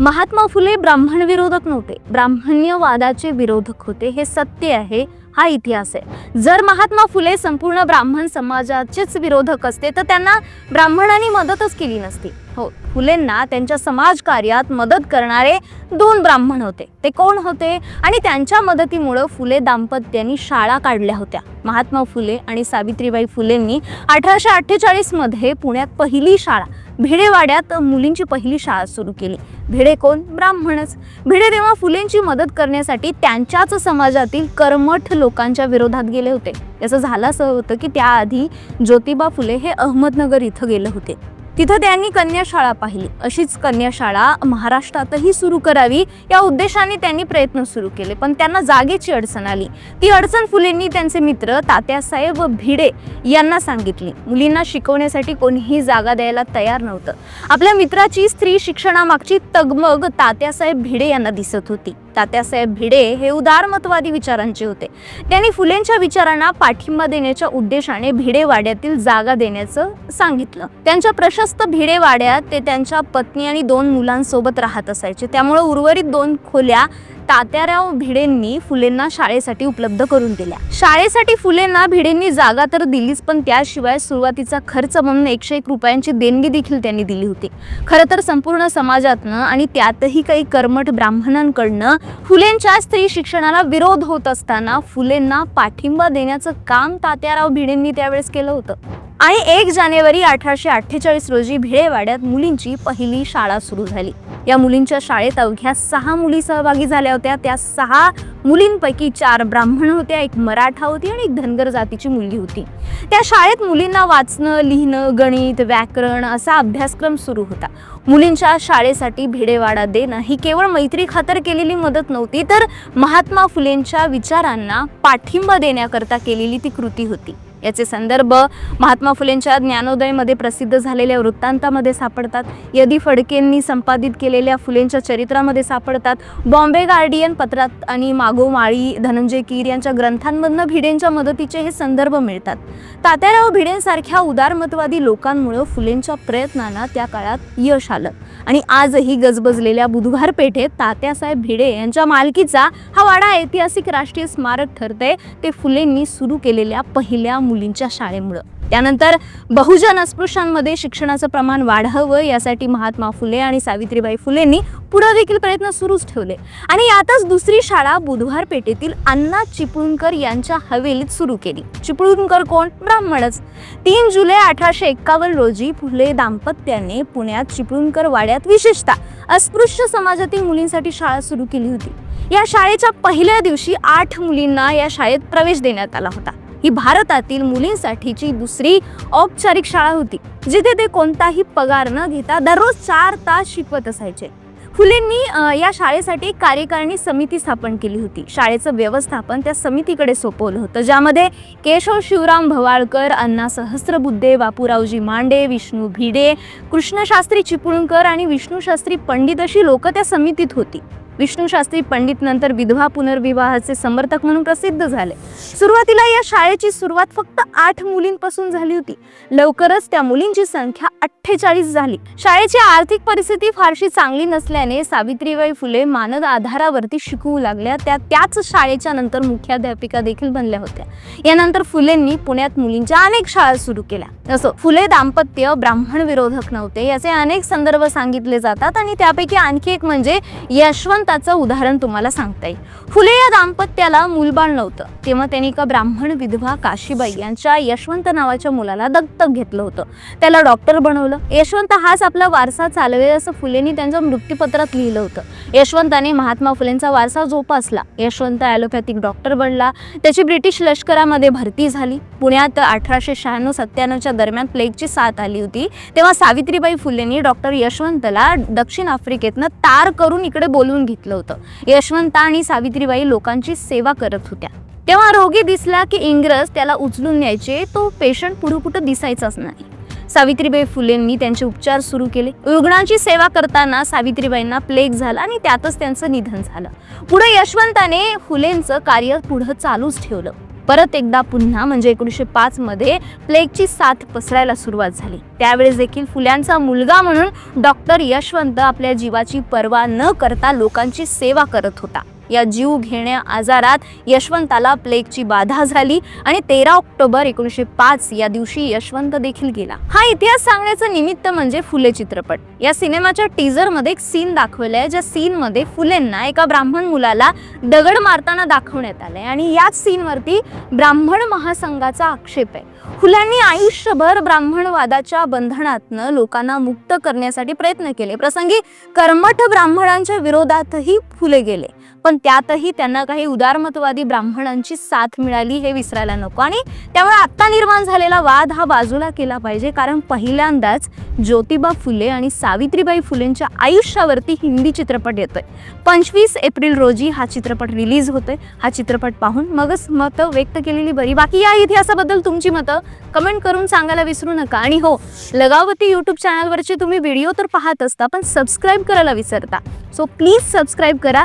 महात्मा फुले ब्राह्मण विरोधक नव्हते. ब्राह्मण्यवादाचे विरोधक होते हे सत्य आहे हा इतिहास आहे. जर महात्मा फुले संपूर्ण ब्राह्मण समाजाचेच विरोधक असते तर त्यांना ब्राह्मणांनी मदतच केली नसती. हो फुलेंना त्यांच्या समाजकार्यात मदत करणारे दोन ब्राह्मण होते. ते कोण होते? आणि त्यांच्या मदतीमुळं फुले दाम्पत्यांनी शाळा काढल्या होत्या. महात्मा फुले आणि सावित्रीबाई फुलेंनी अठराशे अठ्ठेचाळीसमध्ये पुण्यात पहिली शाळा भिडेवाड्यात मुलींची पहिली शाळा सुरू केली. भिडे कोण? ब्राह्मणच. भिडे तेव्हा फुलेंची मदत करण्यासाठी त्यांच्याच समाजातील कर्मठ लोकांच्या विरोधात गेले होते. याचं झालं असं होतं की त्याआधी ज्योतिबा फुले हे अहमदनगर इथं गेले होते. तिथं त्यांनी कन्याशाळा पाहिली. अशीच कन्याशाळा महाराष्ट्रातही सुरू करावी या उद्देशाने त्यांनी प्रयत्न सुरू केले. पण त्यांना जागेची अडचण आली. ती अडचण फुलेंनी त्यांचे मित्र तात्यासाहेब भिडे यांना सांगितली. मुलींना शिकवण्यासाठी कोणीही जागा द्यायला तयार नव्हतं. आपल्या मित्राची स्त्री शिक्षणामागची तगमग तात्यासाहेब भिडे यांना दिसत होती. तात्यासाहेब भिडे हे उदारमतवादी विचारांचे होते. त्यांनी फुलेंच्या विचारांना पाठिंबा देण्याच्या उद्देशाने भिडेवाड्यातील जागा देण्याचं सांगितलं. त्यांच्या प्रशस्त भिडेवाड्यात ते त्यांच्या पत्नी आणि दोन मुलांसोबत राहत असायचे. त्यामुळे उर्वरित दोन खोल्या तात्याराव भिडेंनी फुलेंना शाळेसाठी उपलब्ध करून दिल्या. शाळेसाठी फुलेंना भिडेंनी जागा तर दिलीच पण त्याशिवाय सुरुवातीचा खर्च म्हणून एकशे एक रुपयांची देणगी देखील त्यांनी दिली होती. खरं तर संपूर्ण समाजातनं आणि त्यातही काही कर्मठ ब्राह्मणांकडनं फुलेंच्या स्त्री शिक्षणाला विरोध होत असताना फुलेंना पाठिंबा देण्याचं काम तात्याराव भिडेंनी त्यावेळेस केलं होतं. आणि एक जानेवारी अठराशे अठ्ठेचाळीस रोजी भिडेवाड्यात मुलींची पहिली शाळा सुरू झाली. या मुलींच्या शाळेत अवघ्या सहा मुली सहभागी झाल्या होत्या. त्या सहा मुलींपैकी चार ब्राह्मण होत्या एक मराठा होती आणि एक धनगर जातीची मुलगी होती. त्या शाळेत मुलींना वाचणं लिहिणं गणित व्याकरण असा अभ्यासक्रम सुरू होता. मुलींच्या शाळेसाठी भिडेवाडा देणं ही केवळ मैत्री खातर केलेली मदत नव्हती तर महात्मा फुलेंच्या विचारांना पाठिंबा देण्याकरता केलेली ती कृती होती. याचे संदर्भ महात्मा फुलेंच्या ज्ञानोदयमध्ये प्रसिद्ध झालेल्या वृत्तांतामध्ये सापडतात. यदी फडकेंनी संपादित केलेल्या फुलेंच्या चरित्रामध्ये सापडतात. बॉम्बे गार्डियन पत्रात आणि मागोमाळी धनंजय कीर यांच्या ग्रंथांमधनं भिडेंच्या मदतीचे हे संदर्भ मिळतात. तात्याराव भिडेंसारख्या उदारमतवादी लोकांमुळे फुलेंच्या प्रयत्नांना त्या काळात यश आलं. आणि आजही गजबजलेल्या बुधवार पेठेत तात्यासाहेब भिडे यांच्या मालकीचा हा वाडा ऐतिहासिक राष्ट्रीय स्मारक ठरते ते फुलेंनी सुरू केलेल्या पहिल्या मुलींच्या शाळेमुळं. त्यानंतर बहुजन अस्पृश्यांमध्ये शिक्षणाचं प्रमाण वाढावं यासाठी महात्मा फुले आणि सावित्रीबाई फुलेंनी पुढे देखील प्रयत्न सुरूच ठेवले. आणि यातच दुसरी शाळा बुधवार पेठेतील अण्णा चिपळूणकर यांच्या हवेलीत सुरू केली. चिपळूणकर कोण? ब्राह्मणच. तीन जुलै अठराशे एक्कावन्न रोजी फुले दाम्पत्याने पुण्यात चिपळूणकर वाड्यात विशेषतः अस्पृश्य समाजातील मुलींसाठी शाळा सुरू केली होती. या शाळेच्या पहिल्या दिवशी आठ मुलींना या शाळेत प्रवेश देण्यात आला होता. ही भारतातील मुलींसाठीची दुसरी औपचारिक शाळा होती जिथे ते कोणताही पगार न घेता दररोज चार तास शिकवत असायचे. फुलेंनी या शाळेसाठी कार्यकारिणी समिती स्थापन केली होती. शाळेचं व्यवस्थापन त्या समितीकडे सोपवलं होतं ज्यामध्ये केशव शिवराम भवाळकर अण्णा सहस्त्रबुद्धे बापूरावजी मांडे विष्णू भिडे कृष्णशास्त्री चिपळूणकर आणि विष्णूशास्त्री पंडित अशी लोक त्या समितीत होती. विष्णूशास्त्री पंडित नंतर विधवा पुनर्विवाहाचे समर्थक म्हणून प्रसिद्ध झाले. सुरुवातीला या शाळेची सुरुवात फक्त आठ मुलींपासून झाली होती. लवकरच त्या मुलींची संख्या अठ्ठेचाळीस झाली. शाळेची आर्थिक परिस्थिती फारशी चांगली नसल्याने सावित्रीबाई फुले मानद आधारावरती शिकवू लागल्या. त्या त्याच शाळेच्या नंतर मुख्याध्यापिका देखील बनल्या होत्या. यानंतर फुलेंनी पुण्यात मुलींच्या अनेक शाळा सुरू केल्या. असो फुले दाम्पत्य ब्राह्मण विरोधक नव्हते याचे अनेक संदर्भ सांगितले जातात आणि त्यापैकी आणखी एक म्हणजे यशवंत त्याचं उदाहरण तुम्हाला सांगता येईल. फुले या दाम्पत्याला मूलबाळ नव्हतं. तेव्हा त्यांनी एका ब्राह्मण विधवा काशीबाई यांच्या यशवंत नावाच्या मुलाला दत्तक घेतलं होतं. त्याला डॉक्टर बनवलं. यशवंत हाच आपला वारसा चालवेल असं फुलेंनी त्यांच्या मृत्यूपत्रात लिहिलं होतं. यशवंताने महात्मा फुलेंचा वारसा जोपासला. यशवंत ॲलोपॅथिक डॉक्टर बनला. त्याची ब्रिटिश लष्करामध्ये भरती झाली. पुण्यात अठराशे शहाण्णव सत्त्याण्णवच्या दरम्यान प्लेगची साथ आली होती. तेव्हा सावित्रीबाई फुलेंनी डॉक्टर यशवंतला दक्षिण आफ्रिकेतनं तार करून इकडे बोलवून घेतलं. होतं. यशवंत आणि सावित्रीबाई लोकांची सेवा करत होत्या. तेव्हा रोगी दिसला की इंग्रज त्याला उचलून न्यायचे तो पेशंट पुढे कुठं दिसायचाच नाही. सावित्रीबाई फुलेंनी त्यांचे उपचार सुरू केले. रुग्णांची सेवा करताना सावित्रीबाईंना प्लेग झाला आणि त्यातच त्यांचं निधन झालं. पुढे यशवंताने फुलेंचं कार्य पुढं चालूच ठेवलं. परत एकदा पुन्हा म्हणजे एकोणीसशे पाचमध्ये प्लेगची साथ पसरायला सुरुवात झाली. त्यावेळेस देखील फुल्यांचा मुलगा म्हणून डॉक्टर यशवंत आपल्या जीवाची पर्वा न करता लोकांची सेवा करत होता. या जीव घेण्या आजारात यशवंताला प्लेगची बाधा झाली आणि तेरा ऑक्टोबर एकोणीसशे पाच या दिवशी यशवंत देखील गेला. हा इतिहास सांगण्याचं निमित्त म्हणजे फुले चित्रपट. या सिनेमाच्या टीजरमध्ये एक सीन दाखवलाय ज्या सीन मध्ये फुलेंना एका ब्राह्मण मुलाला दगड मारताना दाखवण्यात आलंय आणि याच सीन वरती ब्राह्मण महासंघाचा आक्षेप आहे. फुलांनी आयुष्यभर ब्राह्मणवादाच्या बंधनातनं लोकांना मुक्त करण्यासाठी प्रयत्न केले. प्रसंगी कर्मठ ब्राह्मणांच्या विरोधातही फुले गेले. पण त्यातही त्यांना काही उदारमतवादी ब्राह्मणांची साथ मिळाली हे विसरायला नको. आणि त्यामुळे आत्ता निर्माण झालेला वाद हा बाजूला केला पाहिजे कारण पहिल्यांदाच ज्योतिबा फुले आणि सावित्रीबाई फुलेंच्या आयुष्यावरती हिंदी चित्रपट येतोय. पंचवीस एप्रिल रोजी हा चित्रपट रिलीज होतोय. हा चित्रपट पाहून मगच मतं व्यक्त केलेली बरी. बाकी या इतिहासाबद्दल तुमची मतं कमेंट करून सांगायला विसरू नका. आणि हो लगावती यूट्यूब चॅनलवरचे तुम्ही व्हिडिओ तर पाहत असता पण सबस्क्राईब करायला विसरता. सो प्लीज सबस्क्राईब करा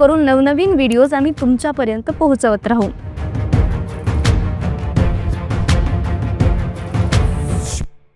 करून नवनवीन व्हिडिओज आम्ही तुमच्यापर्यंत पोहोचवत राहू.